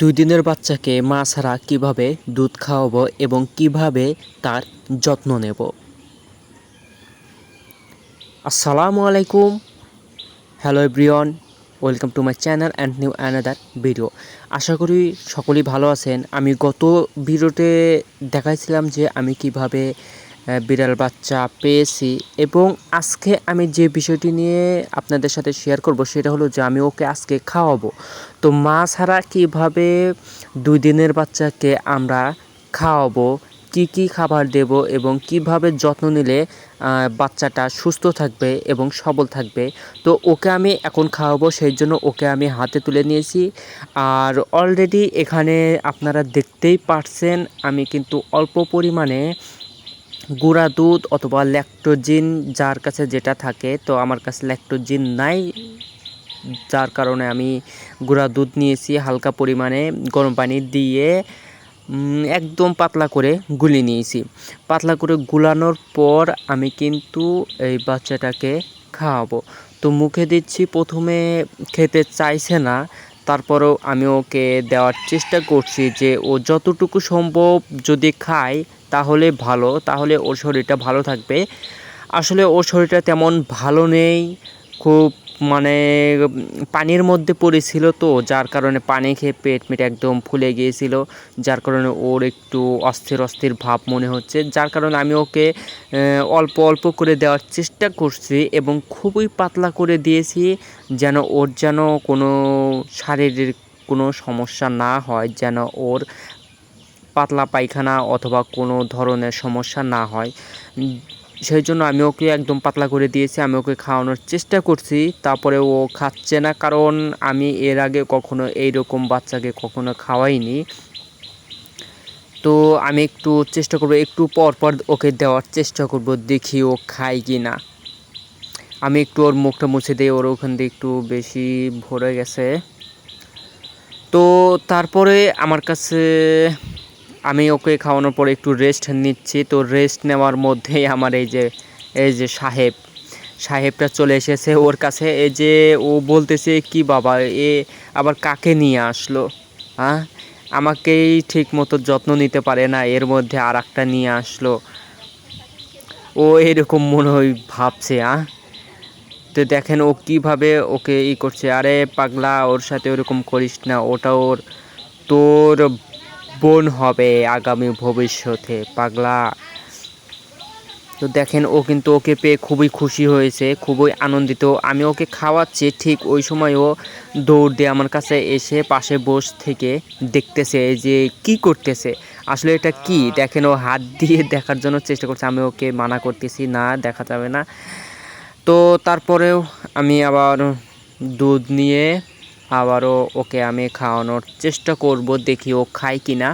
দুই দিনের বাচ্চাকে মা ছাড়া কীভাবে দুধ খাওয়াবো এবং কীভাবে তার যত্ন নেব? আসসালামু আলাইকুম। Hello everyone welcome to my channel and new another video আশা করি সকলেই ভালো আছেন। আমি গত ভিডিওতে দেখাইছিলাম যে আমি কীভাবে বিড়াল, বাচ্চা, পেয়েছি এবং আজকে আমি যে বিষয়টি নিয়ে আপনাদের সাথে শেয়ার করব সেটা হলো যে আমি ওকে আজকে খাওয়াবো। তো মা ছাড়া কীভাবে দুই দিনের বাচ্চাকে আমরা খাওয়াবো, কি কি খাবার দেব এবং কীভাবে যত্ন নিলে বাচ্চাটা সুস্থ থাকবে এবং সবল থাকবে, তো ওকে আমি এখন খাওয়াবো সেই জন্য ওকে আমি হাতে তুলে নিয়েছি। আর অলরেডি এখানে আপনারা দেখতেই পারছেন আমি কিন্তু অল্প পরিমাণে গুঁড়া দুধ অথবা ল্যাক্টোজিন যার কাছে যেটা থাকে, তো আমার কাছে ল্যাক্টোজিন নাই। যার কারণে আমি গুঁড়া দুধ নিয়েছি হালকা পরিমাণে গরম পানি দিয়ে একদম পাতলা করে গুলি নিয়েছি। পাতলা করে গুলানোর পর আমি কিন্তু এই বাচ্চাটাকে খাওয়াবো। তো মুখে দিচ্ছি, প্রথমে খেতে চাইছে না, তারপরেও আমি ওকে দেওয়ার চেষ্টা করছি যে ও যতটুকু সম্ভব যদি খায় তাহলে ভালো, তাহলে ওর শরীরটা ভালো থাকবে। আসলে ওর শরীরটা তেমন ভালো নেই, খুব মানে পানির মধ্যে পড়েছিল তো, যার কারণে পানি খেয়ে পেট মেট একদম ফুলে গিয়েছিল, যার কারণে ওর একটু অস্থির অস্থির ভাব মনে হচ্ছে, যার কারণে আমি ওকে অল্প অল্প করে দেওয়ার চেষ্টা করছি এবং খুবই পাতলা করে দিয়েছি, যেন ওর যেন কোনো শারীরিক কোনো সমস্যা না হয়, যেন ওর পাতলা পায়খানা অথবা কোনো ধরনের সমস্যা না হয়। সেই জন্য আমি ওকে একদম পাতলা করে দিয়েছি, আমি ওকে খাওয়ানোর চেষ্টা করছি, তারপরে ও খাচ্ছে না, কারণ আমি এর আগে কখনো এইরকম বাচ্চাকে কখনো খাওয়াইনি। তো আমি একটু চেষ্টা করব, একটু পর পর ওকে দেওয়ার চেষ্টা করব, দেখি ও খায় কি না আমি একটু ওর মুখটা মুছে দিই ওর ওখান দিয়ে একটু বেশি ভরে গেছে। তো তারপরে আমার কাছে আমি ওকে খাওয়ানোর পরে একটু রেস্ট নিচ্ছি। তো রেস্ট নেওয়ার মধ্যেই আমার এই যে এই যে সাহেব, সাহেবটা চলে এসেছে ওর কাছে। এই যে ও বলতেছে, কি বাবা, এ আবার কাকে নিয়ে আসলো? হ্যাঁ আমাকেই ঠিক মতো যত্ন নিতে পারে না, এর মধ্যে আর একটা নিয়ে আসলো। ও এরকম মনে হয় ভাবছে হ্যাঁ তো দেখেন ও কীভাবে ওকে ই করছে। আরে পাগলা, ওর সাথে ওরকম করিস না, ওটা ওর, তোর বোন হবে আগামী ভবিষ্যতে, পাগলা। তো দেখেন, ও কিন্তু ওকে পেয়ে খুবই খুশি হয়েছে, খুবই আনন্দিত। আমি ওকে খাওয়াচ্ছি, ঠিক ওই সময় ও দৌড় দিয়ে আমার কাছে এসে পাশে বস থেকে দেখতেছে যে, কি করতেছে? আসলে এটা কি? দেখেন, ও হাত দিয়ে দেখার জন্য চেষ্টা করছে, আমি ওকে মানা করতেছি, না, দেখা যাবে না। তো তারপরেও আমি আবার দুধ নিয়ে আবারও ওকে আমি খাওয়ানোর চেষ্টা করব, দেখি ও খায় কি না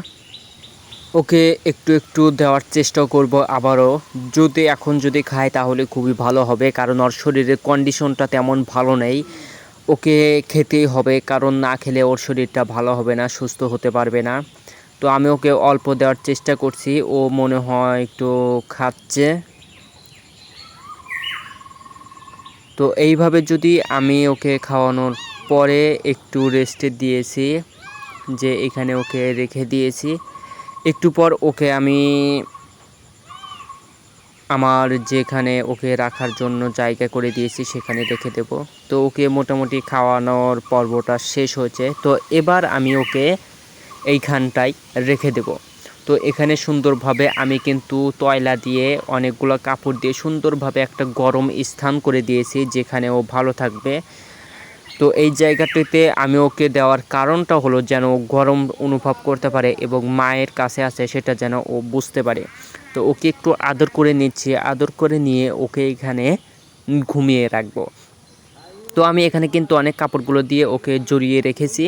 ওকে একটু একটু দেওয়ার চেষ্টা করব আবারও। যদি এখন যদি খায় তাহলে খুবই ভালো হবে, কারণ ওর শরীরের কন্ডিশনটা তেমন ভালো নেই। ওকে খেতেই হবে, কারণ না খেলে ওর শরীরটা ভালো হবে না, সুস্থ হতে পারবে না। তো আমি ওকে অল্প দেওয়ার চেষ্টা করছি, ও মনে হয় একটু খাচ্ছে। তো এইভাবে যদি আমি ওকে খাওয়ানোর পরে একটু রেস্টে দিয়েছি, যে এখানে ওকে রেখে দিয়েছি। একটু পর ওকে আমি আমার যেখানে ওকে রাখার জন্য জায়গা করে দিয়েছি, সেখানে রেখে দেব। তো ওকে মোটামুটি খাওয়ানোর পর্বটা শেষ হয়েছে। তো এবার আমি ওকে এইখানটায় রেখে দেব। তো এখানে সুন্দরভাবে আমি কিন্তু তয়লা দিয়ে অনেকগুলো কাপড় দিয়ে সুন্দরভাবে একটা গরম স্থান করে দিয়েছি, যেখানে ও ভালো থাকবে। তো এই জায়গাটিতে আমি ওকে দেওয়ার কারণটা হলো যেন ও গরম অনুভব করতে পারে এবং মায়ের কাছে আছে সেটা যেন ও বুঝতে পারে। তো ওকে একটু আদর করে নিচ্ছি, আদর করে নিয়ে ওকে এখানে ঘুমিয়ে রাখব। তো আমি এখানে কিন্তু অনেক কাপড়গুলো দিয়ে ওকে জড়িয়ে রেখেছি।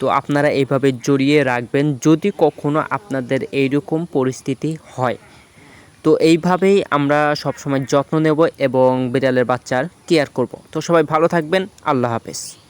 তো আপনারা এইভাবে জড়িয়ে রাখবেন যদি কখনো আপনাদের এইরকম পরিস্থিতি হয়। তো এইভাবেই আমরা সবসময় যত্ন নেব এবং বিড়ালের বাচ্চার কেয়ার করব। তো সবাই ভালো থাকবেন, আল্লাহ হাফেজ।